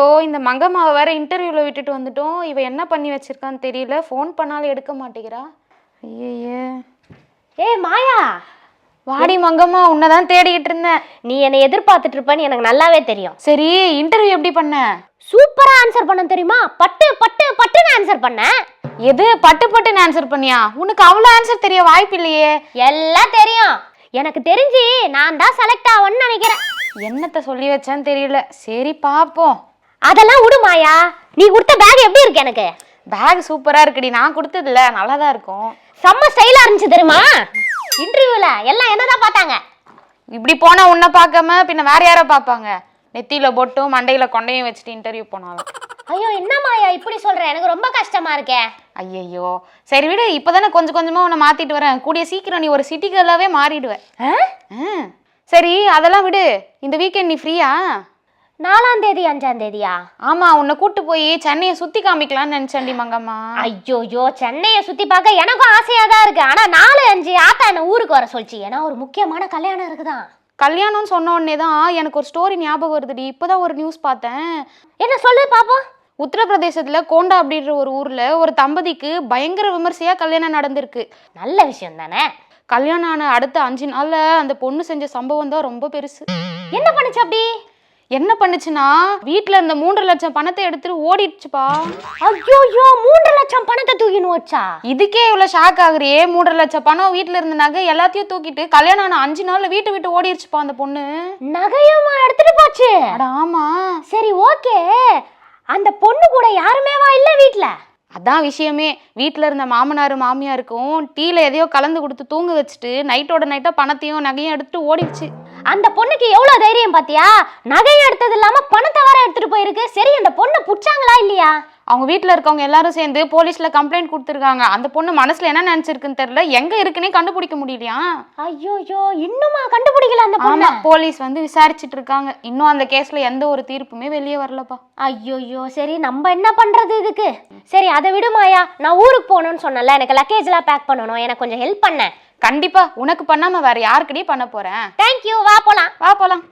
ஐயோ இந்த மங்கம்மாவை வேற இன்டர்வியூவில் விட்டுட்டு வந்துட்டோம். இவ என்ன பண்ணி வச்சிருக்கான்னு தெரியல. ஃபோன் பண்ணாலும் எடுக்க மாட்டேங்கிறா. ஐயையே. ஏய் மாயா! வாடி மங்கம்மா உன்னை தான் தேடிக்கிட்டு இருந்தேன். நீ என்னை எதிர்பார்த்துட்டு இருப்பேன்னு எனக்கு நல்லாவே தெரியும். சரி இன்டர்வியூ எப்படி பண்ண? சூப்பரா ஆன்சர் பண்ண தெரியுமா? பட்டு பட்டு பட்டுன்னு ஆன்சர் பண்ணேன் எது பட்டு பட்டுன்னு ஆன்சர் பண்ணியா? உனக்கு அவ்வளோ ஆன்சர் தெரிய வாய்ப்பு இல்லையே. எல்லாம் தெரியும். எனக்கு தெரிஞ்சு நான் தான் செலக்ட் ஆவேன்னு நினைக்கிறேன். என்னத்த சொல்லி வச்சேன்னு தெரியல. சரி பார்ப்போம் அதெல்லாம் விடு மாயா. நீ கொடுத்த பேக் எப்படி இருக்கு எனக்கு? பேக் சூப்பராக இருக்குடி. நான் கொடுத்ததில்ல. நல்லா தான் இருக்கும். செம்ம ஸ்டைலா இருந்துச்சு தெரியுமா? இன்டர்வியூல எல்லாம் என்னதான் பார்த்தாங்க? இப்படி போனா உன்னை பார்க்காம பின்ன வேற யாரை பார்ப்பாங்க? நெத்தியில பொட்டும் மண்டையில கொண்டையும் வச்சுட்டு இன்டர்வியூ போனாலும். ஐயோ என்ன மாயா இப்படி சொல்ற? எனக்கு ரொம்ப கஷ்டமா இருக்கே. ஐயையோ. சரி விடு. இப்போதானே கொஞ்சம் கொஞ்சமா உன்னை மாத்திட்டு வரேன். கூடிய சீக்கிரம் நீ ஒரு சிட்டி கேர்ளாவே மாறிடுவ. சரி அதெல்லாம் விடு. இந்த வீக்கெண்ட் நீ ஃப்ரீயா நாலாம் தேதி அஞ்சாம் தேதியா ஆமா உன்னை கூட்டு போய் சென்னையை சுத்தி காமிக்கலாம்னு நினைச்சேன்டி மங்கம்மா. ஐயோயோ சென்னையை சுத்தி பார்க்க எனக்கும் ஆசையா தான் இருக்கு. ஆனா நாலு அஞ்சு ஆத்தா என்ன ஊருக்கு வர சொல்லிச்சு. ஏன்னா ஒரு முக்கியமான கல்யாணம் இருக்குதான். கல்யாணம்னு சொன்ன உடனே தான் எனக்கு ஒரு ஸ்டோரி ஞாபகம் வருதுடி. இப்போதான் ஒரு நியூஸ் பார்த்தேன். என்ன சொல்லு பாப்போம். உத்தரப்பிரதேசத்துல கோண்டா அப்படின்ற ஒரு ஊர்ல ஒரு தம்பதிக்கு பயங்கர விமர்சையா கல்யாணம் நடந்திருக்கு. நல்ல விஷயம் தானே? கல்யாணம் ஆன அடுத்த அஞ்சு நாள்ல அந்த பொண்ணு செஞ்ச சம்பவம் தான் ரொம்ப பெருசு. என்ன பண்ணுச்சு அப்படி? என்ன பண்ணுச்சுன்னா வீட்ல இருந்த மூன்று லட்சம் பணத்தை எடுத்துட்டு ஓடிடுச்சுப்பா. ஐயோயோ மூன்று லட்சம் பணத்தை தூக்கின்னு வச்சா இதுக்கே இவ்வளவு ஷாக் ஆகுறியே மூன்று லட்சம் பணம் வீட்ல இருந்த நகை எல்லாத்தையும் தூக்கிட்டு கல்யாணம் ஆன அஞ்சு நாள்ல வீட்டை விட்டு ஓடிடுச்சுப்பா அந்த பொண்ணு. நகையுமா எடுத்துட்டு போச்சு. ஆமா. சரி ஓகே. அந்த பொண்ணு கூட யாருமேவா இல்ல வீட்ல? அதான் விஷயமே. வீட்ல இருந்த மாமனார் மாமியாருக்கும் டீல எதையோ கலந்து கொடுத்து தூங்க வச்சுட்டு நைட்டோட நைட்டா பணத்தையும் நகையும் எடுத்துட்டு ஓடிடுச்சு. அந்த பொண்ணுக்கு எவ்வளவு தைரியம் பாத்தியா? நகையும் எடுத்தது இல்லாம பணத்தை வர எடுத்துட்டு போயிருக்கு. சரி அந்த பொண்ணை புடிச்சாங்களா இல்லையா? அவங்க வீட்ல இருக்கவங்க எல்லாரும் சேர்ந்து போலீஸ்ல கம்ப்ளைண்ட் கொடுத்துருக்காங்க. அந்த பொண்ணு மனசுல என்ன நினைச்சிருக்குன்னு தெரியல. எங்க இருக்குன்னே கண்டுபிடிக்க முடியலையா? ஐயோயோ இன்னுமா கண்டுபிடிக்கல அந்த பொண்ணு? போலீஸ் வந்து விசாரிச்சிட்டு இருக்காங்க. இன்னும் அந்த கேஸ்ல எந்த ஒரு தீர்ப்புமே வெளியே வரலப்பா. ஐயோயோ சரி நம்ம என்ன பண்றது இதுக்கு? சரி அதை விடுமாயா? நான் ஊருக்கு போகணும்னு சொன்னல எனக்கு லக்கேஜ்லாம் பேக் பண்ணணும். எனக்கு கொஞ்சம் ஹெல்ப் பண்ண. கண்டிப்பா உனக்கு பண்ணாம வேற யாருக்கிட்டயே பண்ண போறேன். தேங்க்யூ வா போலாம். வா போலாம்.